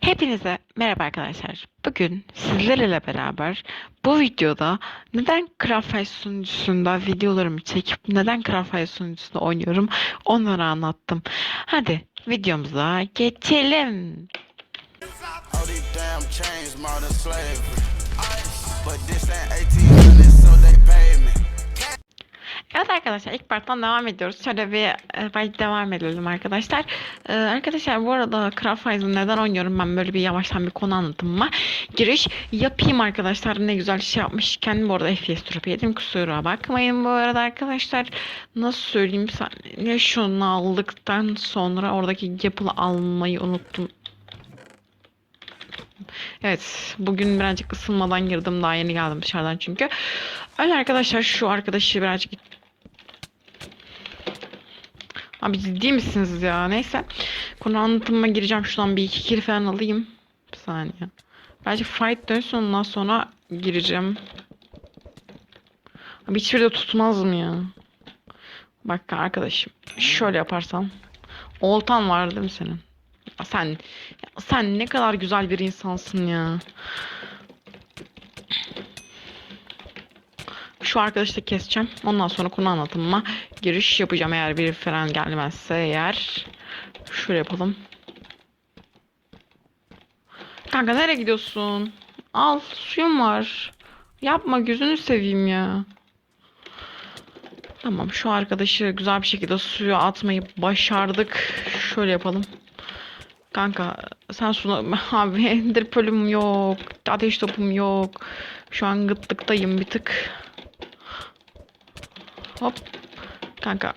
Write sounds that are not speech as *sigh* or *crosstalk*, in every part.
Hepinize merhaba arkadaşlar. Bugün sizlerle beraber bu videoda neden Craftfire sunucusunda videolarımı çekip neden Craftfire sunucusunda oynuyorum onları anlattım. Hadi videomuza geçelim. Evet arkadaşlar ilk parttan devam ediyoruz. Şöyle bir e, devam edelim arkadaşlar. Ee, arkadaşlar bu arada Craftfire'ı neden oynuyorum ben böyle bir yavaştan bir konu anlatımıma giriş yapayım arkadaşlar. Ne güzel şey yapmışken bu arada FPS drop yedim kusura bakmayın bu arada arkadaşlar. Nasıl söyleyeyim ne şunu aldıktan sonra oradaki Apple'ı almayı unuttum. Evet, bugün birazcık ısınmadan girdim. Daha yeni geldim dışarıdan çünkü. Öyle arkadaşlar şu arkadaşı birazcık Abi ciddi misiniz ya? Neyse. Konu anlatımına gireceğim. Şuradan bir iki kill falan alayım. Bir saniye. Belki fight dönsün ondan sonra gireceğim. Abi hiçbiri de tutmaz mı ya? Bak arkadaşım. Şöyle yaparsam. Oltan var değil mi senin? Ya sen ya sen ne kadar güzel bir insansın ya. Şu arkadaşı da keseceğim. Ondan sonra konu anlatımıma giriş yapacağım. Eğer biri falan gelmezse eğer. Şöyle yapalım. Kanka nereye gidiyorsun? Al suyum var. Yapma gözünü seveyim ya. Tamam şu arkadaşı güzel bir şekilde suya atmayı başardık. Şöyle yapalım. Kanka sen suna *laughs* abi enderpearl'üm yok. Ateş topum yok. Şu an gıtlıktayım bir tık. Hop. Kanka.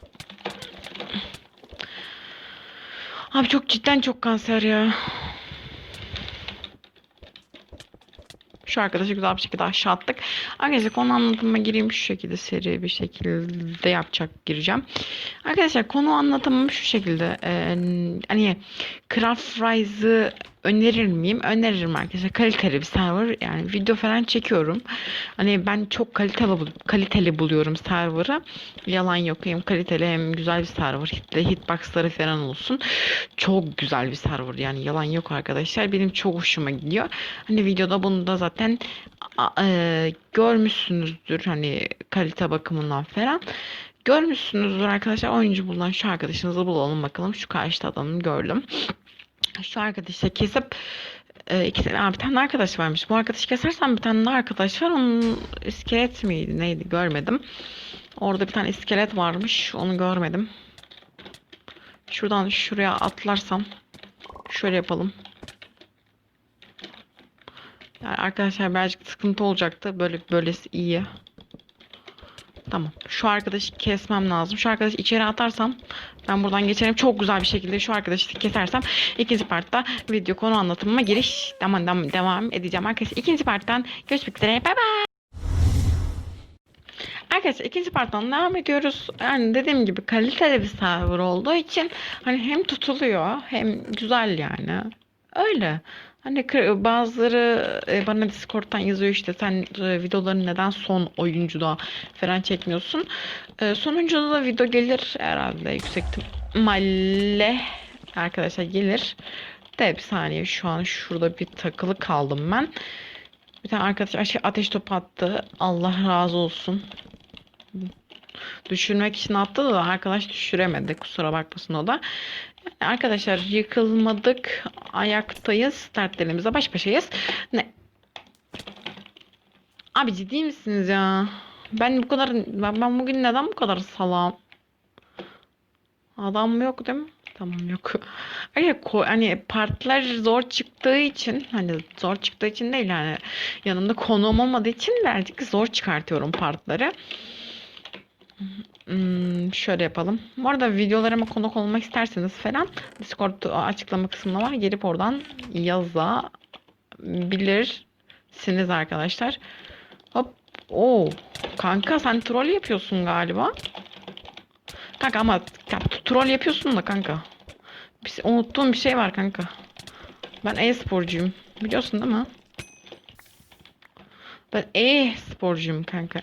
Abi çok cidden çok kanser ya. Şu arkadaşı güzel bir şekilde aşağı attık. Arkadaşlar konu anlatımına gireyim şu şekilde seri bir şekilde yapacak gireceğim. Arkadaşlar konu anlatımım şu şekilde. Ee, hani Craft Rise'ı önerir miyim? Öneririm arkadaşlar. Kaliteli bir server. Yani video falan çekiyorum. Hani ben çok kaliteli kaliteli buluyorum server'ı. Yalan yok. Hem kaliteli hem güzel bir server. Hit, hitboxları falan olsun. Çok güzel bir server. Yani yalan yok arkadaşlar. Benim çok hoşuma gidiyor. Hani videoda bunu da zaten e, görmüşsünüzdür. Hani kalite bakımından falan. Görmüşsünüzdür arkadaşlar. Oyuncu bulunan şu arkadaşınızı bulalım bakalım. Şu karşıda adamı gördüm. Şu arkadaşı kesip e, iki tane, bir tane arkadaş varmış. Bu arkadaşı kesersen bir tane arkadaş var. Onun iskelet miydi neydi görmedim. Orada bir tane iskelet varmış. Onu görmedim. Şuradan şuraya atlarsam şöyle yapalım. Yani arkadaşlar birazcık sıkıntı olacaktı. Böyle böylesi iyi. Tamam. Şu arkadaşı kesmem lazım. Şu arkadaşı içeri atarsam ben buradan geçerim. Çok güzel bir şekilde şu arkadaşı kesersem ikinci partta video konu anlatımıma giriş devam, devam, devam edeceğim. Arkadaşlar ikinci parttan görüşmek üzere. Bay bay. Arkadaşlar ikinci parttan devam ediyoruz. Yani dediğim gibi kaliteli bir server olduğu için hani hem tutuluyor hem güzel yani. Öyle. Hani bazıları e, bana Discord'dan yazıyor işte sen e, videolarını neden son oyuncuda falan çekmiyorsun. E, Sonuncuda da video gelir herhalde yüksek ihtimalle arkadaşlar gelir. De bir saniye şu an şurada bir takılı kaldım ben. Bir tane arkadaş ateş topu attı. Allah razı olsun. Düşürmek için attı da arkadaş düşüremedi. Kusura bakmasın o da. Arkadaşlar yıkılmadık. Ayaktayız. Dertlerimizle baş başayız. Ne? Abi ciddi misiniz ya? Ben bu kadar ben, ben bugün neden bu kadar salam? Adam yok değil mi? Tamam yok. *laughs* Hayır, ko- hani partlar zor çıktığı için hani zor çıktığı için değil yani yanımda konuğum olmadığı için birazcık zor çıkartıyorum partları. Hmm, şöyle yapalım. Bu arada videolarıma konuk olmak isterseniz falan Discord açıklama kısmında var. Gelip oradan yazabilirsiniz arkadaşlar. Hop. Oo. Kanka sen troll yapıyorsun galiba. Kanka ama ya, troll yapıyorsun da kanka. Bir, unuttuğum bir şey var kanka. Ben e-sporcuyum. Biliyorsun değil mi? Ben e-sporcuyum kanka.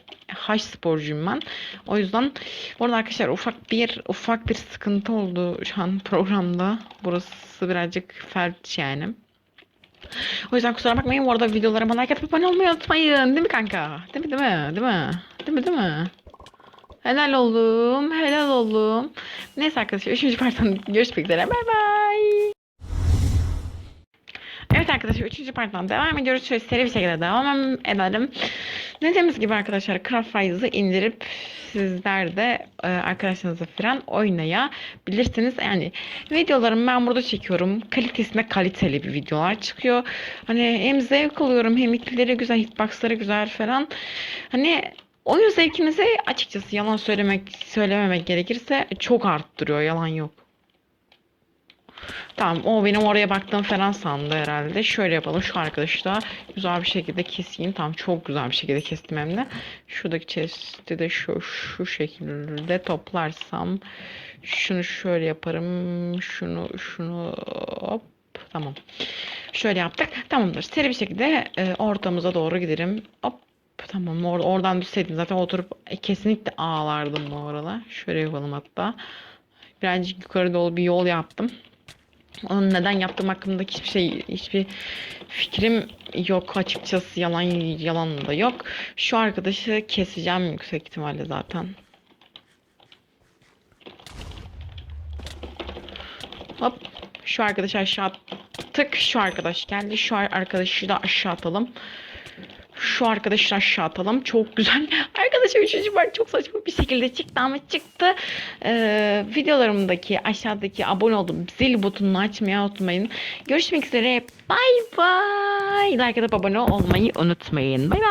H sporcuyum ben. O yüzden bu arada arkadaşlar ufak bir ufak bir sıkıntı oldu şu an programda. Burası birazcık felç yani. O yüzden kusura bakmayın. Bu arada videolarıma like atıp abone olmayı unutmayın. Değil mi kanka? Değil mi değil mi? Değil mi? Değil mi? Helal oğlum. Helal oğlum. Neyse arkadaşlar. Üçüncü parttan görüşmek üzere. Bay bay. Arkadaşlar üçüncü parttan devam ediyoruz. Şöyle seri bir şekilde devam edelim. Dediğimiz gibi arkadaşlar Craft Rise'ı indirip sizler de e, arkadaşlarınızla falan oynayabilirsiniz. Yani videolarımı ben burada çekiyorum. Kalitesinde kaliteli bir videolar çıkıyor. Hani hem zevk alıyorum hem hitleri güzel, hitboxları güzel falan. Hani oyun zevkinizi açıkçası yalan söylemek söylememek gerekirse çok arttırıyor. Yalan yok. Tamam o benim oraya baktığım falan sandı herhalde. Şöyle yapalım şu arkadaşı da güzel bir şekilde keseyim. Tamam çok güzel bir şekilde kestim hem de. Şuradaki chest'i de şu, şu şekilde toplarsam. Şunu şöyle yaparım. Şunu şunu hop tamam. Şöyle yaptık. Tamamdır. Seri bir şekilde e, ortamıza doğru giderim. Hop Tamam or oradan düşseydim zaten oturup e, kesinlikle ağlardım bu arada. Şöyle yapalım hatta. Birazcık yukarı doğru bir yol yaptım. Onun neden yaptığım hakkında hiçbir şey, hiçbir fikrim yok açıkçası. Yalan yalan da yok. Şu arkadaşı keseceğim yüksek ihtimalle zaten. Hop. Şu arkadaşı aşağı attık. Şu arkadaş geldi. Şu arkadaşı da aşağı atalım. Şu arkadaşı aşağı atalım. Çok güzel. Arkadaşlar üçüncü part çok saçma bir şekilde çıktı ama çıktı. Ee, videolarımdaki aşağıdaki abone olduğum zil butonunu açmayı unutmayın. Görüşmek üzere. Bay bay. Like atıp abone olmayı unutmayın. Bay bay.